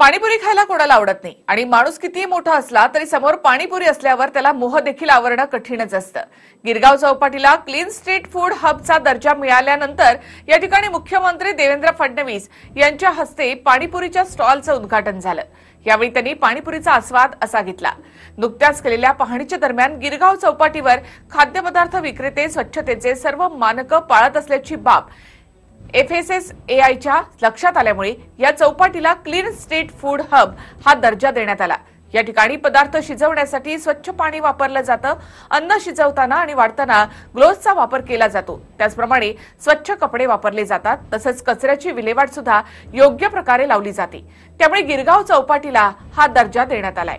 पाणीपुरी खायला कोणाला आवडत नाही. आणि माणूस कितीही मोठा असला तरी समोर पाणीपुरी असल्यावर त्याला मोह देखील आवरणं कठीणच असतं. गिरगाव चौपाटीला क्लीन स्ट्रीट फूड हबचा दर्जा मिळाल्यानंतर या ठिकाणी मुख्यमंत्री देवेंद्र फडणवीस यांच्या हस्ते पाणीपुरीच्या स्टॉलचं उद्घाटन झालं. यावेळी त्यांनी पाणीपुरीचा आस्वाद असा घेतला. नुकत्याच केलेल्या पाहणीच्या दरम्यान गिरगाव चौपाटीवर खाद्यपदार्थ विक्रेते स्वच्छतेचे सर्व मानकं पाळत असल्याची बाब एफएसएसएआयच्या लक्षात आल्यामुळे या चौपाटीला क्लीन स्ट्रीट फूड हब हा दर्जा देण्यात आला. या ठिकाणी पदार्थ शिजवण्यासाठी स्वच्छ पाणी वापरलं जातं अन्न शिजवताना आणि वाढताना ग्लोव्हचा वापर केला जातो. त्याचप्रमाणे स्वच्छ कपडे वापरले जातात तसंच कचऱ्याची विल्हेवाट सुद्धा योग्य प्रकारे लावली जाते. त्यामुळे गिरगाव चौपाटीला हा दर्जा देण्यात आलाय.